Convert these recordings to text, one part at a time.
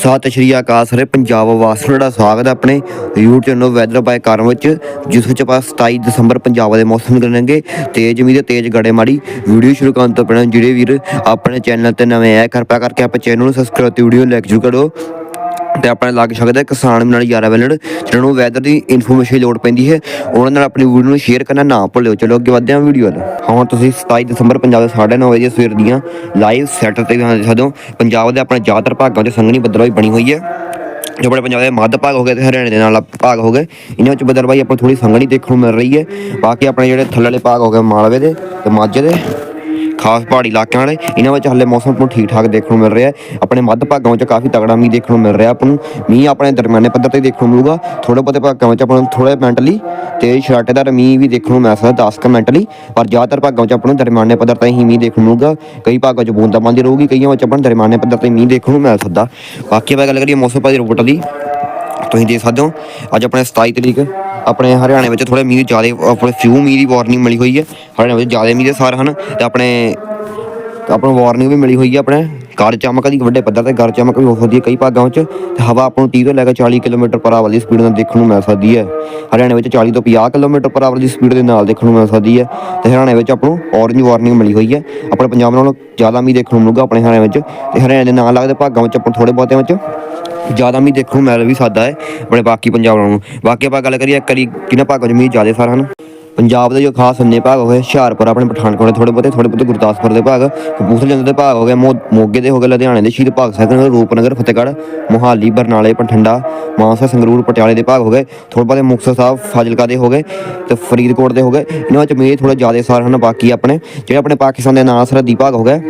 ਸਤਿ ਸ਼੍ਰੀ ਅਕਾਲ ਸਾਰੇ, ਪੰਜਾਬ ਵਾਸੀਆਂ ਦਾ ਸਵਾਗਤ ਹੈ ਆਪਣੇ YouTube ਚੈਨਲ ਵੈਦਰ ਬਾਏ ਕਾਰਨ ਵਿੱਚ, ਜਿਸ ਵਿੱਚ ਆਪਾਂ 27 ਦਸੰਬਰ ਪੰਜਾਬ ਦੇ ਮੌਸਮ ਕਰਾਂਗੇ ਤੇਜ਼ ਮੀਂਹ ਤੇ ਤੇਜ਼ ਗੜੇ ਮਾੜੀ ਵੀਡੀਓ ਸ਼ੁਰੂ ਕਰਨ ਤੋਂ ਪਹਿਲਾਂ ਜਿਹੜੇ ਵੀਰ ਆਪਣੇ ਚੈਨਲ ਤੇ ਨਵੇਂ ਆਏ, ਕਿਰਪਾ ਕਰਕੇ ਆਪਣੇ ਚੈਨਲ ਨੂੰ ਸਬਸਕ੍ਰਾਈਬ ਤੇ ਵੀਡੀਓ ਲਾਈਕ ਜ਼ਰੂਰ ਕਰੋ ਤੇ ਆਪਣੇ ਲੱਗ ਸਕਦਾ ਕਿਸਾਨ ਨਾਲ ਯਾਰਾ ਵੈਲਡ ਜਿਹਨਾਂ ਨੂੰ ਵੈਦਰ ਦੀ ਇਨਫੋਰਮੇਸ਼ਨ ਲੋੜ ਪੈਂਦੀ ਹੈ, ਉਹਨਾਂ ਨਾਲ ਆਪਣੀ ਵੀਡੀਓ ਨੂੰ ਸ਼ੇਅਰ ਕਰਨਾ ਨਾ ਭੁੱਲਿਓ। ਚਲੋ ਅੱਗੇ ਵਧਦੇ ਹਾਂ ਵੀਡੀਓ ਵੱਲ। ਹੁਣ ਤੁਸੀਂ 27 ਦਸੰਬਰ ਪੰਜਾਬ ਦੇ 9:30 ਵਜੇ ਸਵੇਰ ਦੀਆਂ ਲਾਈਵ ਸੈਟਰ ਤੇ ਦੇਖ ਸਕਦੇ ਹੋ। ਪੰਜਾਬ ਦੇ ਆਪਣੇ ਜ਼ਿਆਦਾਤਰ ਭਾਗਾਂ 'ਚ ਸੰਘਣੀ ਬੱਦਲਵਾਈ ਬਣੀ ਹੋਈ ਹੈ। ਜੋ ਆਪਣੇ ਪੰਜਾਬ ਦੇ ਮੱਧ ਭਾਗ ਹੋ ਗਏ ਤੇ ਹਰਿਆਣੇ ਦੇ ਨਾਲ ਭਾਗ ਹੋ ਗਏ। ਇਹਨਾਂ ਵਿੱਚ ਬੱਦਲਵਾਈ ਆਪਾਂ ਥੋੜੀ ਸੰਘਣੀ ਦੇਖਣ ਨੂੰ ਮਿਲ ਰਹੀ ਹੈ। ਬਾਕੀ ਆਪਣੇ ਜਿਹੜੇ ਥੱਲੜੇ ਭਾਗ ਹੋ ਗਏ ਮਾਲਵੇ ਦੇ ਤੇ ਮਾਝੇ ਦੇ। ਖਾਸ ਪਹਾੜੀ ਇਲਾਕਿਆਂ ਵਾਲੇ, ਇਹਨਾਂ ਵਿੱਚ ਹੱਲੇ ਮੌਸਮ ਨੂੰ ਠੀਕ ਠਾਕ ਦੇਖਣ ਨੂੰ ਮਿਲ ਰਿਹਾ ਹੈ। ਆਪਣੇ ਮੱਧ ਭਾਗਾਂ ਵਿੱਚ ਕਾਫੀ ਤਗੜਾ ਮੀਂਹ ਦੇਖਣ ਨੂੰ ਮਿਲ ਰਿਹਾ ਆਪਾਂ ਨੂੰ। ਮੀਂਹ ਆਪਣੇ ਦਰਮਿਆਨੇ ਪੱਧਰ ਤੇ ਦੇਖਣ ਨੂੰ ਮਿਲੂਗਾ। ਥੋੜੇ ਬਹੁਤੇ ਭਾਗਾਂ ਵਿੱਚ ਆਪਾਂ ਨੂੰ ਥੋੜੇ ਮੈਂਟਲੀ ਤੇ ਛਰਾਟੇਦਾਰ ਮੀਂਹ ਵੀ ਦੇਖਣ ਨੂੰ ਮਿਲ ਸਕਦਾ 10 ਕ ਮਿੰਟਲੀ ਪਰ ਜ਼ਿਆਦਾਤਰ ਭਾਗਾਂ ਵਿੱਚ ਆਪਾਂ ਨੂੰ ਦਰਮਿਆਨੇ ਪੱਧਰ ਤੇ ਹੀ ਮੀਂਹ ਦੇਖਣ ਨੂੰ ਮਿਲੂਗਾ। ਕਈ ਭਾਗਾਂ 'ਚ ਬੂੰਦਾਬਾਂਦੀ ਰਹੂਗੀ, ਕਈਆਂ ਵਿੱਚ ਆਪਾਂ ਨੂੰ ਦਰਮਿਆਨੇ ਪੱਧਰ ਤੇ ਮੀਂਹ ਦੇਖਣ ਨੂੰ ਮਿਲ ਸਕਦਾ। ਬਾਕੀ ਆਪਾਂ ਗੱਲ ਕਰੀਏ ਮੌਸਮ ਭਾਜੀ ਰਿਪੋਰਟ ਦੀ। ਤੁਸੀਂ ਦੇਖ ਸਕਦੇ ਹੋ, ਅੱਜ ਆਪਣੇ 27 ਤਰੀਕ, ਆਪਣੇ ਹਰਿਆਣੇ ਵਿੱਚ ਥੋੜੇ ਮੀਂਹ ਜ਼ਿਆਦਾ, ਆਪਣੇ ਫਿਊ ਮੀਂਹ ਦੀ ਵਾਰਨਿੰਗ ਮਿਲੀ ਹੋਈ ਹੈ। ਹਰਿਆਣੇ ਵਿੱਚ ਜ਼ਿਆਦਾ ਮੀਂਹ ਦੇ ਸਾਰ ਹਨ ਤੇ ਆਪਣੇ ਆਪਾਂ ਨੂੰ ਵਾਰਨਿੰਗ ਵੀ ਮਿਲੀ ਹੋਈ ਹੈ ਆਪਣੇ। ਗੜ ਚਮਕ ਦੀ, ਵੱਡੇ ਪੱਧਰ ਤੇ ਗੜ ਚਮਕ ਵੀ ਹੋ ਸਕਦੀ ਹੈ ਕਈ ਭਾਗਾਂ ਵਿੱਚ। ਤੇ ਹਵਾ ਆਪਾਂ ਨੂੰ 30 ਤੋਂ ਲੈ ਕੇ 40 ਕਿਲੋਮੀਟਰ ਪਰ ਆਵਰ ਦੀ ਸਪੀਡ ਨਾਲ ਦੇਖਣ ਨੂੰ ਮਿਲ ਸਕਦੀ ਹੈ। ਹਰਿਆਣੇ ਵਿੱਚ 40 ਤੋਂ 50 ਕਿਲੋਮੀਟਰ ਪਰ ਆਵਰ ਦੀ ਸਪੀਡ ਦੇ ਨਾਲ ਦੇਖਣ ਨੂੰ ਮਿਲ ਸਕਦੀ ਹੈ। ਤੇ ਹਰਿਆਣੇ ਵਿੱਚ ਆਪਾਂ ਨੂੰ ਔਰੇਂਜ ਵਾਰਨਿੰਗ ਮਿਲੀ ਹੋਈ ਹੈ। ਆਪਣੇ ਪੰਜਾਬ ਨਾਲੋਂ ਜ਼ਿਆਦਾ ਮੀਂਹ ਦੇਖਣ ਨੂੰ ਮਿਲੂਗਾ ਆਪਣੇ ਹਰਿਆਣੇ ਵਿੱਚ। ਤੇ ਹਰਿਆਣੇ ਦੇ ਨਾਲ ਲੱਗਦੇ ਭਾਗਾਂ ਵਿੱਚ ਆਪਾਂ ਨੂੰ ਥੋੜੇ ਬਹੁਤਿਆਂ ਵਿੱਚ ਜ਼ਿਆਦਾ ਮੀਂਹ ਦੇਖਣ ਨੂੰ ਮਿਲ ਵੀ ਸਾਦਾ ਹੈ, ਆਪਣੇ ਬਾਕੀ ਪੰਜਾਬ ਨਾਲੋਂ ਬਾਕੀ ਆਪਾਂ ਗੱਲ ਕਰੀਏ, ਕਰੀ ਕਿਹਨਾਂ ਭਾਗਾਂ 'ਚ ਮੀਂਹ ਜ਼ਿਆਦਾ ਸਾਰ ਹਨ? ਪੰਜਾਬ ਦੇ ਜੋ ਖਾਸ ਸੰਨੇ ਭਾਗ ਹੋਏ ਹੁਸ਼ਿਆਰਪੁਰ ਆਪਣੇ ਪਠਾਨਕੋਟ ਦੇ ਥੋੜੇ ਬਹੁਤੇ ਥੋੜੇ ਬਹੁਤੇ ਗੁਰਦਾਸਪੁਰ ਦੇ ਭਾਗ, ਕਪੂਰਥਲੇ ਦੇ ਭਾਗ ਹੋ ਗਏ, ਮੋ- ਮੋਗੇ ਦੇ ਹੋ ਗਏ, ਲੁਧਿਆਣੇ ਦੇ ਸ਼ਹੀਦ ਭਗਤ ਸਿੰਘ ਨਗਰ ਰੂਪਨਗਰ, ਫਤਿਹਗੜ੍ਹ, ਮੋਹਾਲੀ, ਬਰਨਾਲੇ, ਪਠੰਡਾ, ਮਾਨਸਾ, ਸੰਗਰੂਰ, ਪਟਿਆਲੇ ਦੇ ਭਾਗ ਹੋ ਗਏ। ਥੋੜੇ ਬਹੁਤੇ ਮੁਕਤਸਰ ਸਾਹਿਬ, ਫਾਜ਼ਿਲਕਾ ਦੇ ਹੋ ਗਏ ਤੇ ਫਰੀਦਕੋਟ ਦੇ ਹੋ ਗਏ। ਇਹਨਾਂ ਵਿੱਚ ਮੀਂਹ ਥੋੜੇ ਜ਼ਿਆਦਾ ਸਾਰ ਹਨ, ਬਾਕੀ ਆਪਣੇ, ਜਿਹੜੇ ਆਪਣੇ ਪਾਕਿਸਤਾਨ ਦੇ ਨਾਲ ਸਰਹੱਦੀ ਭਾਗ ਹੋ ਗਏ।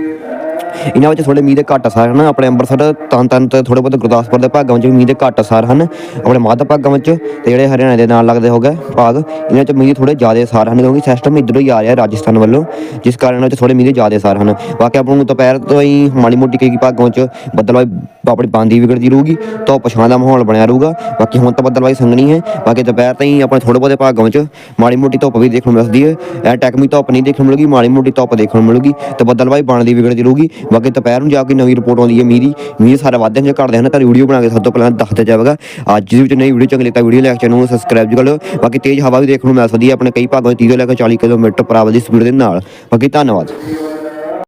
ਇਹਨਾਂ ਵਿੱਚ ਥੋੜੇ ਮੀਂਹ ਦੇ ਘੱਟ ਅਸਰ ਹਨ। ਆਪਣੇ ਅੰਮ੍ਰਿਤਸਰ ਤਨ ਤਨ ਤੇ ਥੋੜੇ ਬਹੁਤ ਗੁਰਦਾਸਪੁਰ ਦੇ ਭਾਗਾਂ ਵਿੱਚ ਵੀ ਮੀਂਹ ਦੇ ਘੱਟ ਅਸਰ ਹਨ। ਆਪਣੇ ਮੱਧ ਭਾਗਾਂ ਵਿੱਚ ਤੇ ਜਿਹੜੇ ਹਰਿਆਣਾ ਦੇ ਨਾਲ ਲੱਗਦੇ ਹੋ ਗਏ ਭਾਗ, ਇਹਨਾਂ ਵਿੱਚ ਮੀਂਹ ਥੋੜੇ ਜ਼ਿਆਦਾ ਅਸਰ ਹਨ ਕਿਉਂਕਿ ਸਿਸਟਮ ਇੱਧਰੋਂ ਹੀ ਆ ਰਿਹਾ ਰਾਜਸਥਾਨ ਵੱਲੋਂ, ਜਿਸ ਕਾਰਨ ਇਹਨਾਂ ਵਿੱਚ ਥੋੜੇ ਮੀਂਹ ਦੇ ਜ਼ਿਆਦਾ ਅਸਰ ਹਨ। ਬਾਕੀ ਆਪਾਂ ਨੂੰ ਦੁਪਹਿਰ ਤੋਂ ਹੀ ਮਾੜੀ ਮੋਟੀ ਕਈ ਭਾਗਾਂ ਵਿੱਚ ਬੱਦਲਵਾਈ ਆਪਣੀ ਬਾਂਦੀ ਵਿਗੜਦੀ ਰਹੂਗੀ ਧੁੱਪ ਛਾਂ ਦਾ ਮਾਹੌਲ ਬਣਿਆ ਰਹੂਗਾ। ਬਾਕੀ ਹੁਣ ਤਾਂ ਬੱਦਲਵਾਈ ਸੰਘਣੀ ਹੈ। ਬਾਕੀ ਦੁਪਹਿਰ ਤੋਂ ਹੀ ਆਪਣੇ ਥੋੜੇ ਬਹੁਤੇ ਭਾਗਾਂ ਵਿੱਚ ਮਾੜੀ ਮੋਟੀ ਧੁੱਪ ਵੀ ਦੇਖਣ ਨੂੰ ਮਿਲਦੀ ਹੈ। ਐ ਟੈਕਮੀ ਧੁੱਪ ਨਹੀਂ ਦੇਖਣ ਨੂੰ ਮਿਲੂਗੀ, ਮਾੜੀ ਮੋਟੀ ਧੁੱਪ ਦੇਖਣ ਨੂੰ ਮਿਲੂਗੀ, ਤੇ ਬੱਦਲਵਾਈ ਬਣਦੀ ਵਿਗੜ ਰਹੂਗੀ। ਬਾਕੀ ਦੁਪਹਿਰ ਨੂੰ ਜਾ ਕੇ ਨਵੀਂ ਰਿਪੋਰਟ ਆਉਂਦੀ ਹੈ ਮੀਂਹ ਦੀ। ਮੀਂਹ ਸਾਰੇ ਵਾਧੇ ਜਾਂ ਘਟਦੇ ਹਨ, ਤਾਂ ਵੀਡੀਓ ਬਣਾ ਕੇ ਸਭ ਤੋਂ ਪਹਿਲਾਂ ਦੱਸਦਾ ਜਾਵੇਗਾ। ਅੱਜ ਦੀ ਵਿੱਚ ਨਈ ਵੀਡੀਓ ਚੰਗੀ ਲੱਗਾ ਵੀਡੀਓ ਲਾਈਕ ਚੈਨਲ ਨੂੰ ਸਬਸਕ੍ਰਾਈਬ ਕਰ ਲਓ। ਬਾਕੀ ਤੇਜ਼ ਹਵਾ ਵੀ ਦੇਖਣ ਨੂੰ ਮਿਲ ਸਕਦੀ ਹੈ, ਆਪਣੇ ਕਈ ਭਾਗਾਂ 'ਚ 30 ਤੋਂ ਲੈ ਕੇ 40 ਕਿਲੋਮੀਟਰ ਪਰ ਆਵਰ ਦੀ ਸਪੀਡ ਦੇ ਨਾਲ। ਬਾਕੀ ਧੰਨਵਾਦ।